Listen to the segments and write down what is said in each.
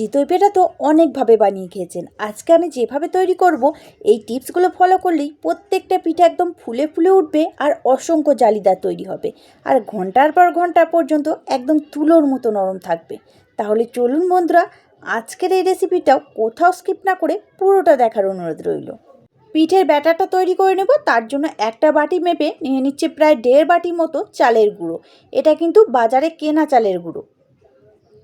চিতই পিঠা তো অনেকভাবে বানিয়ে খেয়েছেন। আজকে আমি যেভাবে তৈরি করব, এই টিপসগুলো ফলো করলেই প্রত্যেকটা পিঠা একদম ফুলে ফুলে উঠবে আর অসংখ্য জালিদার তৈরি হবে। আর ঘণ্টার পর ঘণ্টা পর্যন্ত একদম তুলোর মতো নরম থাকবে। তাহলে চলুন বন্ধুরা, আজকের এই রেসিপিটাও কোথাও স্কিপ না করে পুরোটা দেখার অনুরোধ রইল। পিঠের ব্যাটারটা তৈরি করে নেব, তার জন্য একটা বাটি মেপে নিয়ে নিচ্ছে প্রায় দেড় বাটি মতো চালের গুঁড়ো। এটা কিন্তু বাজারে কেনা চালের গুঁড়ো।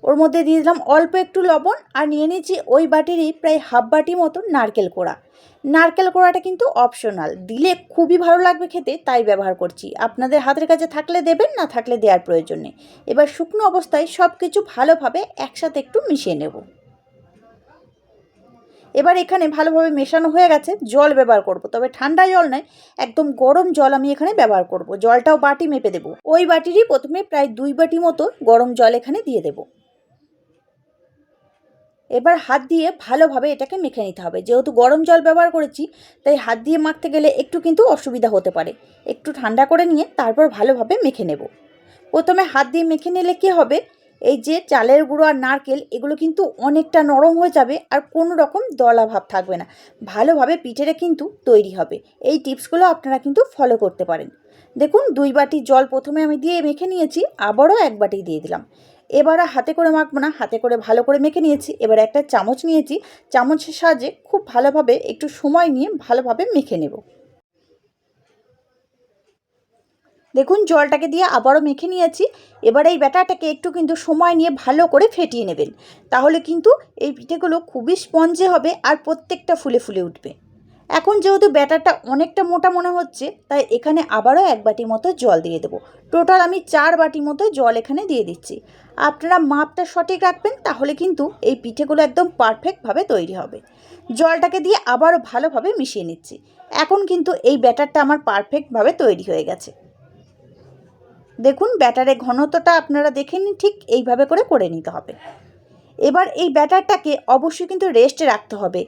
ওর মধ্যে দিয়ে দিলাম অল্প একটু লবণ আর নিয়ে নিয়েছি ওই বাটিরই প্রায় হাফ বাটি মতো নারকেল কোড়া। নারকেল কোড়াটা কিন্তু অপশনাল দিলে খুবই ভালো লাগবে খেতে, তাই ব্যবহার করছি। আপনাদের হাতের কাছে থাকলে দেবেন, না থাকলে দেওয়ার প্রয়োজন নেই। এবার শুকনো অবস্থায় সব কিছু ভালোভাবে একসাথে একটু মিশিয়ে নেব। এবার এখানে ভালোভাবে মেশানো হয়ে গেছে, জল ব্যবহার করব। তবে ঠান্ডা জল নয়, একদম গরম জল আমি এখানে ব্যবহার করব। জলটাও বাটি মেপে দেবো। ওই বাটিরই প্রথমে প্রায় দুই বাটি মতো গরম জল এখানে দিয়ে দেবো। এবার হাত দিয়ে ভালোভাবে এটাকে মেখে নিতে হবে। যেহেতু গরম জল ব্যবহার করেছি, তাই হাত দিয়ে মাখতে গেলে একটু কিন্তু অসুবিধা হতে পারে। একটু ঠান্ডা করে নিয়ে তারপর ভালোভাবে মেখে নেব। প্রথমে হাত দিয়ে মেখে নিলে কী হবে? এই যে চালের গুঁড়ো আর নারকেল, এগুলো কিন্তু অনেকটা নরম হয়ে যাবে আর কোনো রকম দলা ভাব থাকবে না। ভালোভাবে পিঠেটা কিন্তু তৈরি হবে। এই টিপসগুলো আপনারা কিন্তু ফলো করতে পারেন। দেখুন, দুই বাটি জল প্রথমে আমি দিয়ে মেখে নিয়েছি, আবারও এক বাটি দিয়ে দিলাম। এবার হাতে করে মাখবো না, হাতে করে ভালো করে মেখে নিয়েছি। এবার একটা চামচ নিয়েছি। চামচের সাহায্যে খুব ভালোভাবে একটু সময় নিয়ে ভালোভাবে মেখে নেব। দেখুন, জলটাকে দিয়ে আবারও মেখে নিয়েছি। এবার এই ব্যাটারটাকে একটু কিন্তু সময় নিয়ে ভালো করে ফেটিয়ে নেবেন। তাহলে কিন্তু এই পিঠেগুলো খুবই স্পঞ্জে হবে আর প্রত্যেকটা ফুলে ফুলে উঠবে। এখন যেহেতু ব্যাটারটা অনেকটা মোটা মনে হচ্ছে, তাই এখানে আবারও এক বাটি মতো জল দিয়ে দেবো। টোটাল আমি চার বাটি মতো জল এখানে দিয়ে দিচ্ছি। আপনারা মাপটা সঠিক রাখবেন, তাহলে কিন্তু এই পিঠেগুলো একদম পারফেক্টভাবে তৈরি হবে। জলটাকে দিয়ে আবারও ভালোভাবে মিশিয়ে নিচ্ছি। এখন কিন্তু এই ব্যাটারটা আমার পারফেক্টভাবে তৈরি হয়ে গেছে। দেখুন ব্যাটারের ঘনত্বটা আপনারা দেখে নিন, ঠিক এইভাবে করে করে নিতে হবে। এবার এই ব্যাটারটাকে অবশ্যই কিন্তু রেস্টে রাখতে হবে।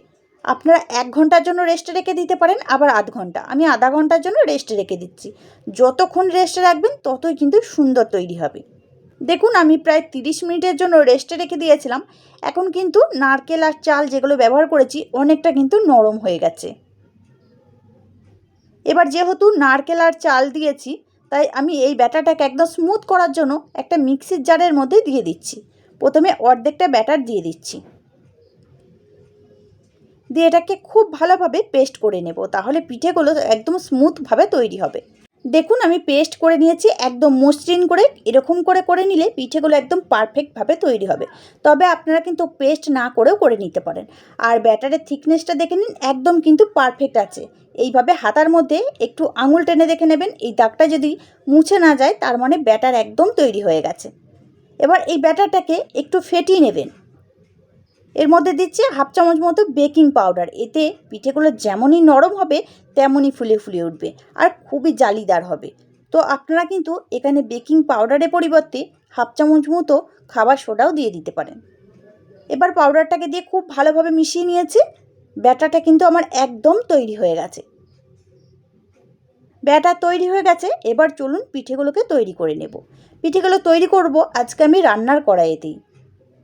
আপনারা এক ঘণ্টার জন্য রেস্টে রেখে দিতে পারেন, আবার আধ ঘণ্টা। আমি আধা ঘণ্টার জন্য রেস্টে রেখে দিচ্ছি। যতক্ষণ রেস্টে রাখবেন, ততই কিন্তু সুন্দর তৈরি হবে। দেখুন, আমি প্রায় তিরিশ মিনিটের জন্য রেস্টে রেখে দিয়েছিলাম। এখন কিন্তু নারকেল আর চাল যেগুলো ব্যবহার করেছি, অনেকটা কিন্তু নরম হয়ে গেছে। এবার যেহেতু নারকেল আর চাল দিয়েছি, তাই আমি এই ব্যাটারটাকে একদম স্মুথ করার জন্য একটা মিক্সির জারের মধ্যে দিয়ে দিচ্ছি। প্রথমে অর্ধেকটা ব্যাটার দিয়ে দিচ্ছি। দিয়ে এটাকে খুব ভালোভাবে পেস্ট করে নেব। তাহলে পিঠেগুলো একদম স্মুথভাবে তৈরি হবে। দেখুন, আমি পেস্ট করে নিয়েছি, একদম মসৃণ করে, এরকম করে করে নিলে পিঠেগুলো একদম পারফেক্টভাবে তৈরি হবে। তবে আপনারা কিন্তু পেস্ট না করেও করে নিতে পারেন। আর ব্যাটারের থিকনেসটা দেখে নিন, একদম কিন্তু পারফেক্ট আছে। এইভাবে হাতার মধ্যে একটু আঙুল টেনে দেখে নেবেন, এই দাগটা যদি মুছে না যায়, তার মানে ব্যাটার একদম তৈরি হয়ে গেছে। এবার এই ব্যাটারটাকে একটু ফেটিয়ে নেবেন। এর মধ্যে দিচ্ছি হাফ চামচ মতো বেকিং পাউডার। এতে পিঠেগুলো যেমনই নরম হবে, তেমনই ফুলে ফুলে উঠবে আর খুবই জালিদার হবে। তো আপনারা কিন্তু এখানে বেকিং পাউডারের পরিবর্তে হাফ চামচ মতো খাবার সোডাও দিয়ে দিতে পারেন। এবার পাউডারটাকে দিয়ে খুব ভালোভাবে মিশিয়ে নিয়েছি। ব্যাটারটা কিন্তু আমার একদম তৈরি হয়ে গেছে। ব্যাটার তৈরি হয়ে গেছে, এবার চলুন পিঠেগুলোকে তৈরি করে নেব। পিঠেগুলো তৈরি করব আজকে আমি রান্নার কড়াইতেই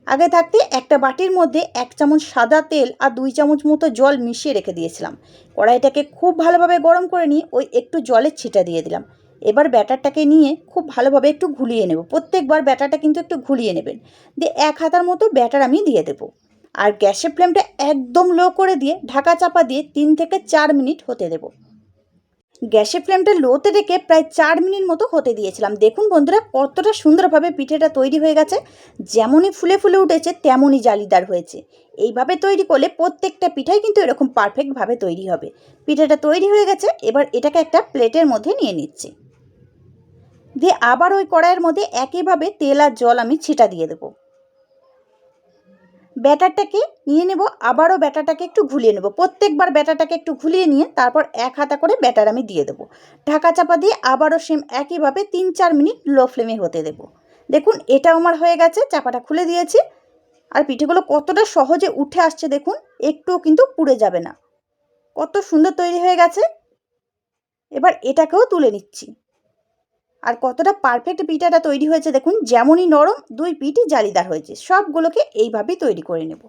আগে থাকতে একটা বাটির মধ্যে এক চামচ সাদা তেল আর দুই চামচ মতো জল মিশিয়ে রেখে দিয়েছিলাম। কড়াইটাকে খুব ভালোভাবে গরম করে নিয়ে ওই একটু জলের ছিটা দিয়ে দিলাম। এবার ব্যাটারটাকে নিয়ে খুব ভালোভাবে একটু ঘুলিয়ে নেব। প্রত্যেকবার ব্যাটারটা কিন্তু একটু ঘুলিয়ে নেবেন। দিয়ে এক হাতার মতো ব্যাটার আমি দিয়ে দেবো। আর গ্যাসের ফ্লেমটা একদম লো করে দিয়ে ঢাকা চাপা দিয়ে তিন থেকে চার মিনিট হতে দেবো। গ্যাসের ফ্লেমটা লোতে রেখে প্রায় চার মিনিট মতো হতে দিয়েছিলাম। দেখুন বন্ধুরা, কতটা সুন্দরভাবে পিঠেটা তৈরি হয়ে গেছে। যেমনই ফুলে ফুলে উঠেছে, তেমনই জালিদার হয়েছে। এইভাবে তৈরি করলে প্রত্যেকটা পিঠাই কিন্তু এরকম পারফেক্টভাবে তৈরি হবে। পিঠেটা তৈরি হয়ে গেছে, এবার এটাকে একটা প্লেটের মধ্যে নিয়ে নিচ্ছি। দিয়ে আবার ওই কড়াইয়ের মধ্যে একইভাবে তেল আর জল আমি ছিটা দিয়ে দেবো। ব্যাটারটাকে নিয়ে নেব, আবারও ব্যাটারটাকে একটু ঘুলিয়ে নেব। প্রত্যেকবার ব্যাটারটাকে একটু ঘুলিয়ে নিয়ে তারপর এক হাতা করে ব্যাটার আমি দিয়ে দেবো। ঢাকা চাপা দিয়ে আবারও সেম একইভাবে তিন চার মিনিট লো ফ্লেমে হতে দেব। দেখুন এটা আমার হয়ে গেছে, চাপাটা খুলে দিয়েছি। আর পিঠেগুলো কতটা সহজে উঠে আসছে দেখুন, একটুও কিন্তু পুড়ে যাবে না। কত সুন্দর তৈরি হয়ে গেছে। এবার এটাকেও তুলে নিচ্ছি। আর কতটা পারফেক্ট পিঠাটা তৈরি হয়েছে দেখুন, যেমনই নরম, দুই পিঠই জালিদার হয়েছে। সবগুলোকে এইভাবেই তৈরি করে নেব।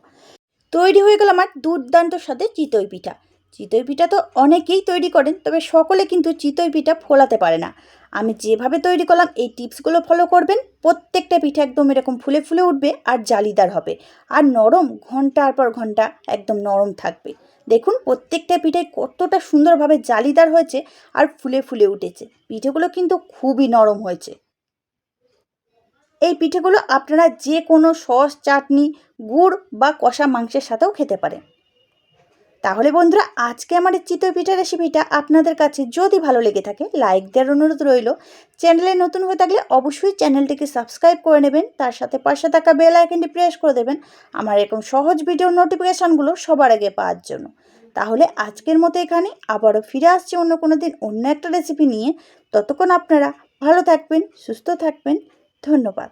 তৈরি হয়ে গেল আমার দুর্দান্ত সাথে চিতই পিঠা। চিতই পিঠা তো অনেকেই তৈরি করেন, তবে সকলে কিন্তু চিতই পিঠা ফোলাতে পারে না। আমি যেভাবে তৈরি করলাম, এই টিপসগুলো ফলো করবেন। প্রত্যেকটা পিঠা একদম এরকম ফুলে ফুলে উঠবে আর জালিদার হবে। আর নরম, ঘণ্টার পর ঘণ্টা একদম নরম থাকবে। দেখুন, প্রত্যেকটা পিঠে কতটা সুন্দরভাবে জালিদার হয়েছে আর ফুলে ফুলে উঠেছে। পিঠেগুলো কিন্তু খুবই নরম হয়েছে। এই পিঠেগুলো আপনারা যে কোনো সস, চাটনি, গুড় বা কষা মাংসের সাথেও খেতে পারেন। তাহলে বন্ধুরা, আজকে আমার চিতই পিঠা রেসিপিটা আপনাদের কাছে যদি ভালো লেগে থাকে লাইক দেওয়ার অনুরোধ রইল। চ্যানেলে নতুন হয়ে থাকলে অবশ্যই চ্যানেলটিকে সাবস্ক্রাইব করে নেবেন, তার সাথে পাশে থাকা বেল আইকনটি প্রেস করে দেবেন। আমার এরকম সহজ ভিডিও নোটিফিকেশানগুলো সবার আগে পাওয়ার জন্য। তাহলে আজকের মতো এখানে, আবারও ফিরে আসছি অন্য কোনো দিন অন্য একটা রেসিপি নিয়ে। ততক্ষণ আপনারা ভালো থাকবেন, সুস্থ থাকবেন। ধন্যবাদ।